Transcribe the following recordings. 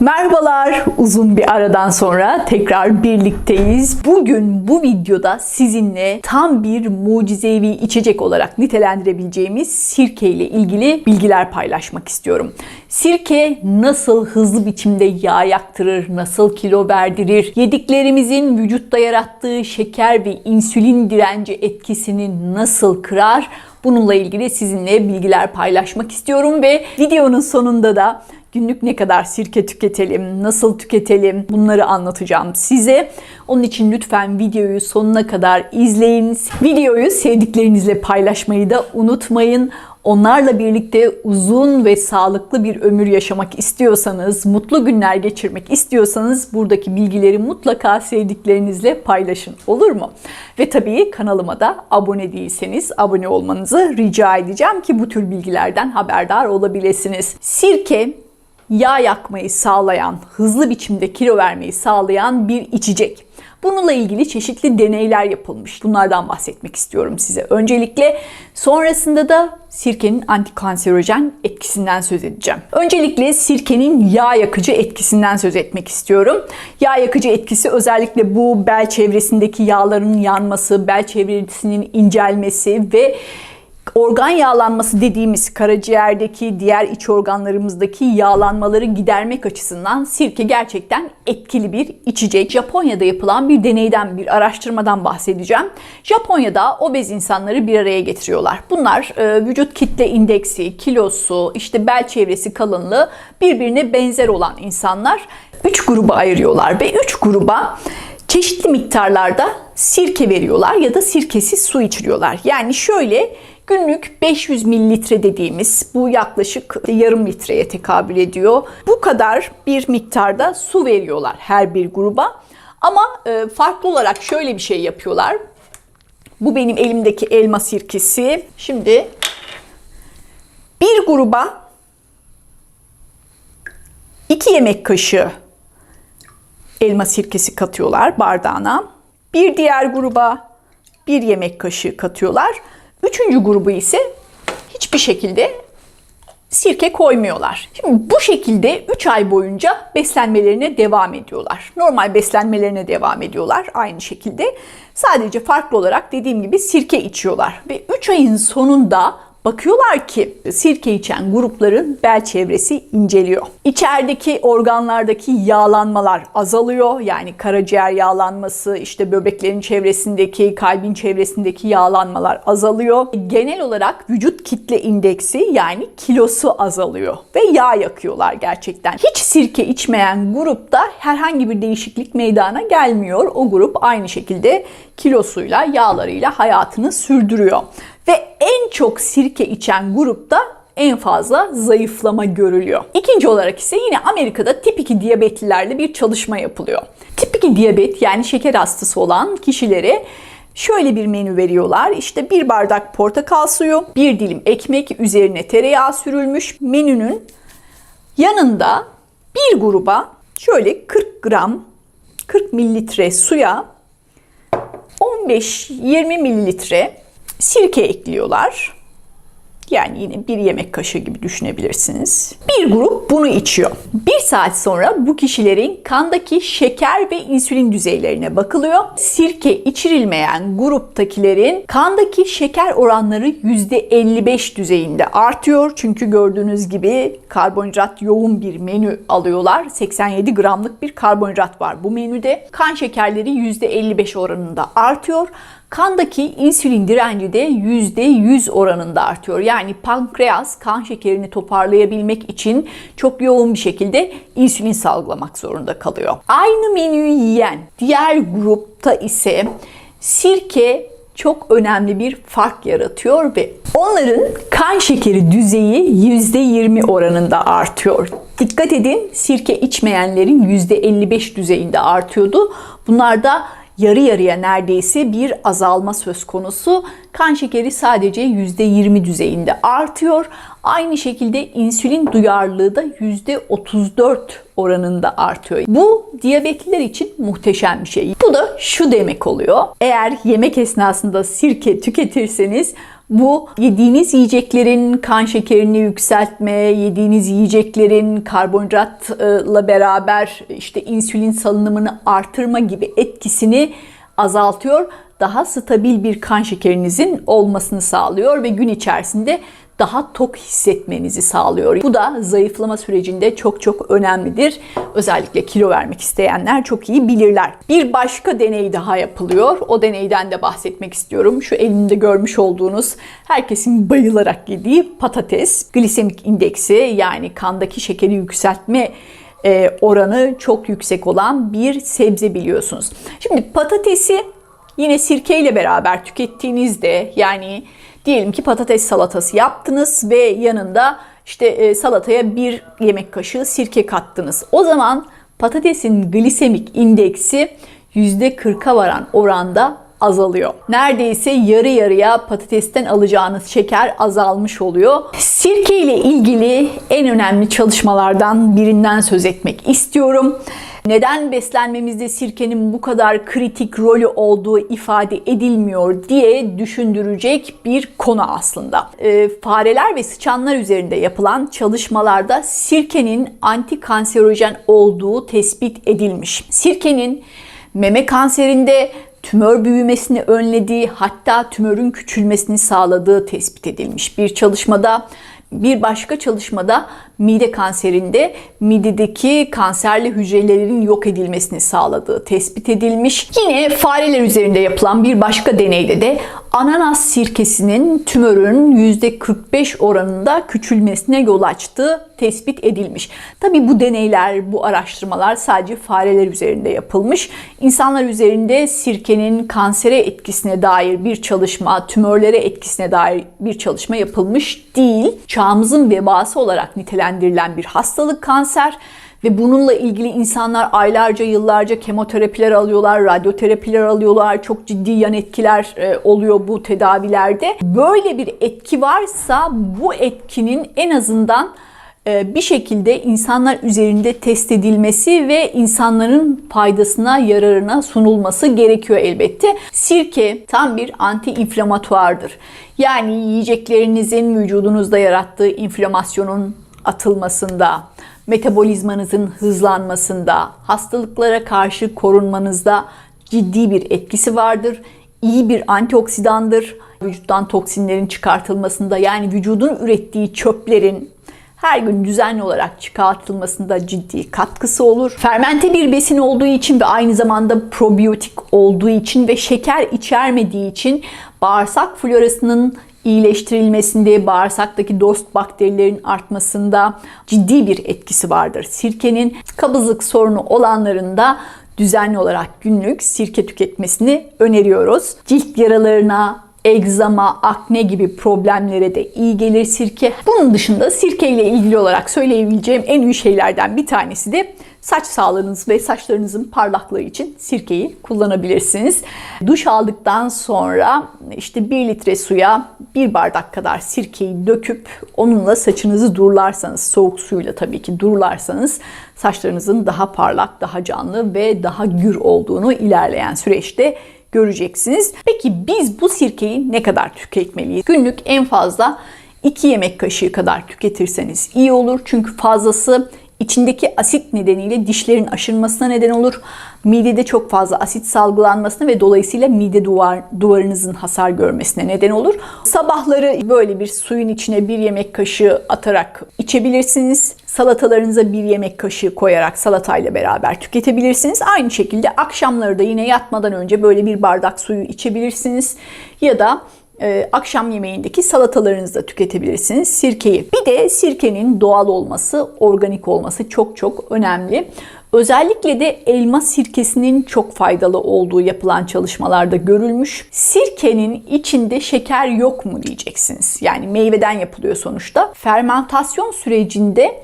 Merhabalar, uzun bir aradan sonra tekrar birlikteyiz. Bugün bu videoda sizinle tam bir mucizevi içecek olarak nitelendirebileceğimiz sirke ile ilgili bilgiler paylaşmak istiyorum. Sirke nasıl hızlı biçimde yağ yaktırır, nasıl kilo verdirir, yediklerimizin vücutta yarattığı şeker ve insülin direnci etkisini nasıl kırar? Bununla ilgili sizinle bilgiler paylaşmak istiyorum ve videonun sonunda da günlük ne kadar sirke tüketelim, nasıl tüketelim bunları anlatacağım size. Onun için lütfen videoyu sonuna kadar izleyin. Videoyu sevdiklerinizle paylaşmayı da unutmayın. Onlarla birlikte uzun ve sağlıklı bir ömür yaşamak istiyorsanız, mutlu günler geçirmek istiyorsanız buradaki bilgileri mutlaka sevdiklerinizle paylaşın. Olur mu? Ve tabii kanalıma da abone değilseniz abone olmanızı rica edeceğim ki bu tür bilgilerden haberdar olabilirsiniz. Sirke yağ yakmayı sağlayan, hızlı biçimde kilo vermeyi sağlayan bir içecek. Bununla ilgili çeşitli deneyler yapılmış. Bunlardan bahsetmek istiyorum size. Öncelikle sonrasında da sirkenin antikanserojen etkisinden söz edeceğim. Öncelikle sirkenin yağ yakıcı etkisinden söz etmek istiyorum. Yağ yakıcı etkisi özellikle bu bel çevresindeki yağların yanması, bel çevresinin incelmesi ve organ yağlanması dediğimiz karaciğerdeki diğer iç organlarımızdaki yağlanmaları gidermek açısından sirke gerçekten etkili bir içecek. Japonya'da yapılan bir deneyden, bir araştırmadan bahsedeceğim. Japonya'da obez insanları bir araya getiriyorlar. Bunlar e, vücut kitle indeksi, kilosu, işte bel çevresi kalınlığı birbirine benzer olan insanlar. Üç gruba ayırıyorlar ve üç gruba çeşitli miktarlarda sirke veriyorlar ya da sirkesiz su içiriyorlar. Yani şöyle Günlük 500 mililitre dediğimiz bu yaklaşık yarım litreye tekabül ediyor. Bu kadar bir miktarda su veriyorlar her bir gruba. Ama e, farklı olarak şöyle bir şey yapıyorlar. Bu benim elimdeki elma sirkesi. Şimdi bir gruba 2 yemek kaşığı elma sirkesi katıyorlar bardağına. Bir diğer gruba 1 yemek kaşığı katıyorlar. Üçüncü grubu ise hiçbir şekilde sirke koymuyorlar. Şimdi bu şekilde 3 ay boyunca beslenmelerine devam ediyorlar. Normal beslenmelerine devam ediyorlar aynı şekilde. Sadece farklı olarak dediğim gibi sirke içiyorlar. Ve 3 ayın sonunda Bakıyorlar ki sirke içen grupların bel çevresi inceliyor. İçerideki organlardaki yağlanmalar azalıyor. Yani karaciğer yağlanması, işte böbreklerin çevresindeki, kalbin çevresindeki yağlanmalar azalıyor. Genel olarak vücut kitle indeksi yani kilosu azalıyor ve yağ yakıyorlar gerçekten. Hiç sirke içmeyen grupta herhangi bir değişiklik meydana gelmiyor. O grup aynı şekilde kilosuyla, yağlarıyla hayatını sürdürüyor. Ve en çok sirke içen grupta en fazla zayıflama görülüyor. İkinci olarak ise yine Amerika'da tip 2 diyabetlilerle bir çalışma yapılıyor. Tip 2 diyabet yani şeker hastası olan kişilere şöyle bir menü veriyorlar. İşte bir bardak portakal suyu, bir dilim ekmek, üzerine tereyağı sürülmüş. Menünün yanında bir gruba şöyle 40 gram 40 mililitre suya 15-20 mililitre sirke ekliyorlar. Yani yine bir yemek kaşığı gibi düşünebilirsiniz. Bir grup bunu içiyor. Bir saat sonra bu kişilerin kandaki şeker ve insülin düzeylerine bakılıyor. Sirke içirilmeyen gruptakilerin kandaki şeker oranları %55 düzeyinde artıyor. Çünkü gördüğünüz gibi karbonhidrat yoğun bir menü alıyorlar. 87 gramlık bir karbonhidrat var bu menüde. Kan şekerleri %55 oranında artıyor. Kandaki insülin direnci de %100 oranında artıyor. Yani pankreas kan şekerini toparlayabilmek için çok yoğun bir şekilde insülin salgılamak zorunda kalıyor. Aynı menüyü yiyen diğer grupta ise sirke çok önemli bir fark yaratıyor ve onların kan şekeri düzeyi %20 oranında artıyor. Dikkat edin sirke içmeyenlerin %55 düzeyinde artıyordu. Bunlar da yarı yarıya neredeyse bir azalma söz konusu. Kan şekeri sadece %20 düzeyinde artıyor. Aynı şekilde insülin duyarlılığı da %34 oranında artıyor. Bu diyabetliler için muhteşem bir şey. Bu da şu demek oluyor. Eğer yemek esnasında sirke tüketirseniz Bu yediğiniz yiyeceklerin kan şekerini yükseltme, yediğiniz yiyeceklerin karbonhidratla beraber işte insülin salınımını artırma gibi etkisini azaltıyor. Daha stabil bir kan şekerinizin olmasını sağlıyor ve gün içerisinde daha tok hissetmenizi sağlıyor. Bu da zayıflama sürecinde çok çok önemlidir. Özellikle kilo vermek isteyenler çok iyi bilirler. Bir başka deney daha yapılıyor. O deneyden de bahsetmek istiyorum. Şu elimde görmüş olduğunuz herkesin bayılarak yediği patates. Glisemik indeksi yani kandaki şekeri yükseltme e, oranı çok yüksek olan bir sebze biliyorsunuz. Şimdi patatesi yine sirkeyle beraber tükettiğinizde yani Diyelim ki patates salatası yaptınız ve yanında işte e, salataya bir yemek kaşığı sirke kattınız. O zaman patatesin glisemik indeksi %40'a varan oranda azalıyor. Neredeyse yarı yarıya patatesten alacağınız şeker azalmış oluyor. Sirke ile ilgili en önemli çalışmalardan birinden söz etmek istiyorum neden beslenmemizde sirkenin bu kadar kritik rolü olduğu ifade edilmiyor diye düşündürecek bir konu aslında. E, fareler ve sıçanlar üzerinde yapılan çalışmalarda sirkenin antikanserojen olduğu tespit edilmiş. Sirkenin meme kanserinde tümör büyümesini önlediği hatta tümörün küçülmesini sağladığı tespit edilmiş. Bir çalışmada bir başka çalışmada mide kanserinde midedeki kanserli hücrelerin yok edilmesini sağladığı tespit edilmiş. Yine fareler üzerinde yapılan bir başka deneyde de ananas sirkesinin tümörün %45 oranında küçülmesine yol açtığı tespit edilmiş. Tabi bu deneyler, bu araştırmalar sadece fareler üzerinde yapılmış. İnsanlar üzerinde sirkenin kansere etkisine dair bir çalışma, tümörlere etkisine dair bir çalışma yapılmış değil. Çağımızın vebası olarak nitelendirilen bir hastalık kanser ve bununla ilgili insanlar aylarca yıllarca kemoterapiler alıyorlar, radyoterapiler alıyorlar. Çok ciddi yan etkiler e, oluyor bu tedavilerde. Böyle bir etki varsa bu etkinin en azından e, bir şekilde insanlar üzerinde test edilmesi ve insanların faydasına, yararına sunulması gerekiyor elbette. Sirke tam bir anti-inflamatuardır. Yani yiyeceklerinizin vücudunuzda yarattığı inflamasyonun atılmasında, metabolizmanızın hızlanmasında, hastalıklara karşı korunmanızda ciddi bir etkisi vardır. İyi bir antioksidandır. Vücuttan toksinlerin çıkartılmasında yani vücudun ürettiği çöplerin her gün düzenli olarak çıkartılmasında ciddi katkısı olur. Fermente bir besin olduğu için ve aynı zamanda probiyotik olduğu için ve şeker içermediği için bağırsak florasının iyileştirilmesinde, bağırsaktaki dost bakterilerin artmasında ciddi bir etkisi vardır. Sirkenin kabızlık sorunu olanlarında düzenli olarak günlük sirke tüketmesini öneriyoruz. Cilt yaralarına, egzama, akne gibi problemlere de iyi gelir sirke. Bunun dışında sirke ile ilgili olarak söyleyebileceğim en iyi şeylerden bir tanesi de saç sağlığınız ve saçlarınızın parlaklığı için sirkeyi kullanabilirsiniz. Duş aldıktan sonra işte 1 litre suya 1 bardak kadar sirkeyi döküp onunla saçınızı durlarsanız, soğuk suyla tabii ki durlarsanız saçlarınızın daha parlak, daha canlı ve daha gür olduğunu ilerleyen süreçte göreceksiniz. Peki biz bu sirkeyi ne kadar tüketmeliyiz? Günlük en fazla 2 yemek kaşığı kadar tüketirseniz iyi olur. Çünkü fazlası içindeki asit nedeniyle dişlerin aşınmasına neden olur. Midede çok fazla asit salgılanmasına ve dolayısıyla mide duvar, duvarınızın hasar görmesine neden olur. Sabahları böyle bir suyun içine bir yemek kaşığı atarak içebilirsiniz. Salatalarınıza bir yemek kaşığı koyarak salatayla beraber tüketebilirsiniz. Aynı şekilde akşamları da yine yatmadan önce böyle bir bardak suyu içebilirsiniz. Ya da e, akşam yemeğindeki salatalarınızda tüketebilirsiniz sirkeyi. Bir de sirkenin doğal olması, organik olması çok çok önemli. Özellikle de elma sirkesinin çok faydalı olduğu yapılan çalışmalarda görülmüş. Sirkenin içinde şeker yok mu diyeceksiniz. Yani meyveden yapılıyor sonuçta. Fermentasyon sürecinde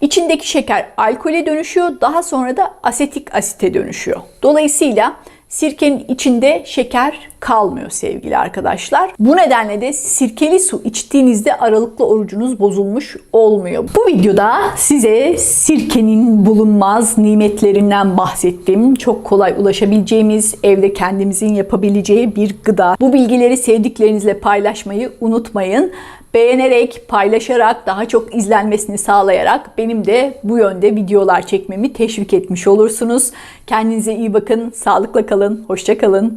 içindeki şeker alkole dönüşüyor. Daha sonra da asetik asite dönüşüyor. Dolayısıyla Sirkenin içinde şeker kalmıyor sevgili arkadaşlar. Bu nedenle de sirkeli su içtiğinizde aralıklı orucunuz bozulmuş olmuyor. Bu videoda size sirkenin bulunmaz nimetlerinden bahsettim. Çok kolay ulaşabileceğimiz, evde kendimizin yapabileceği bir gıda. Bu bilgileri sevdiklerinizle paylaşmayı unutmayın. Beğenerek, paylaşarak, daha çok izlenmesini sağlayarak benim de bu yönde videolar çekmemi teşvik etmiş olursunuz. Kendinize iyi bakın, sağlıkla kalın, hoşça kalın.